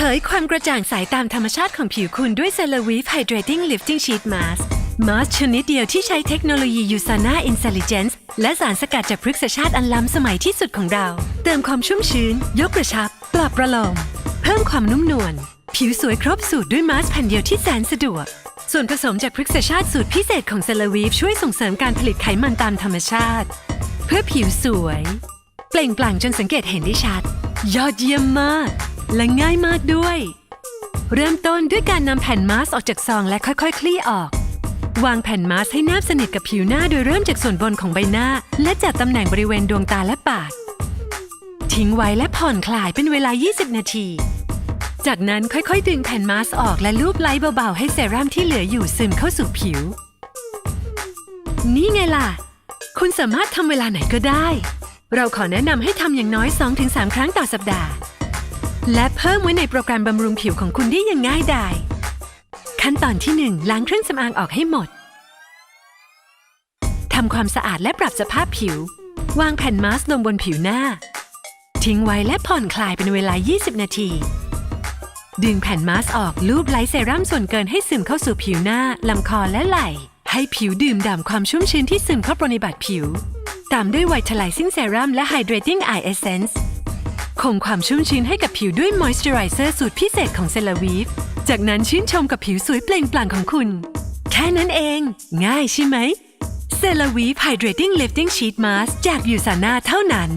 เผยความกระจ่างใสตามธรรมชาติของผิวคุณด้วยเซลวีฟไฮเดรติ้งลิฟติ้งชีทมาสมาสชนิดเดียวที่ใช้เทคโนโลยียูซาน่าอินเ l ลเจนซ์และสารสกัดจากพฤกษชาติอันล้ำสมัยที่สุดของเรา เติมความชุ่มชื้น ยกกระชับปลอบประโลม เพิ่มความนุ่มนวล ผิวสวยครบสูตรด้วยมาสแผ่นเดียวที่แสนสะดวก ส่วนผสมจากพฤกษชาติสูตรพิเศษของเซลวีฟช่วยส่งเสริมการผลิตไขมันตามธรรมชาติ เพื่อผิวสวย เปล่งปลั่งจนสังเกตเห็นได้ชัด ยอดเยี่ยมมาก และง่ายมากด้วย เริ่มต้นด้วยการนำแผ่นมาสออกจากซองและค่อยๆ คลี่ออก วางแผ่นมาสให้แนบสนิทกับผิวหน้าโดยเริ่มจากส่วนบนของใบหน้า และจัดตำแหน่งบริเวณดวงตาและปาก ทิ้งไว้และผ่อนคลายเป็นเวลา 20 นาที จากนั้นค่อยๆ ดึงแผ่นมาสออกและลูบไล้เบาๆ ให้เซรั่มที่เหลืออยู่ซึมเข้าสู่ผิว นี่ไงล่ะ คุณสามารถทำเวลาไหนก็ได้ เราขอแนะนำให้ทำอย่างน้อย 2-3 ครั้งต่อสัปดาห์ และเพิ่มไว้ในโปรแกรมบำรุงผิวของคุณได้อย่างง่ายดายขั้นตอนที่ 1 ล้างเครื่องสำอางออกให้หมดทำความสะอาดและปรับสภาพผิว วางแผ่นมาสก์ลงบนผิวหน้า ทิ้งไว้และผ่อนคลายเป็นเวลา 20 นาที ดึงแผ่นมาสก์ออกลูบไล้เซรั่มส่วนเกินให้ซึมเข้าสู่ผิวหน้าลำคอและไหล่ ให้ผิวดื่มด่ำความชุ่มชื้นที่ซึมเข้าปรนิบัติผิว ตามด้วยไวท์ไลซิ่งเซรั่มและ Hydrating Eye Essence คงความชุ่มชื้นให้กับผิวด้วยมอยส์เจอไรเซอร์สูตรพิเศษของเซลวีฟ จากนั้นชื่นชมกับผิวสวยเปล่งปลั่งของคุณ แค่นั้นเอง ง่ายใช่ไหมเซลวีฟ Hydrating Lifting Sheet Mask จากยูซาน่าเท่านั้น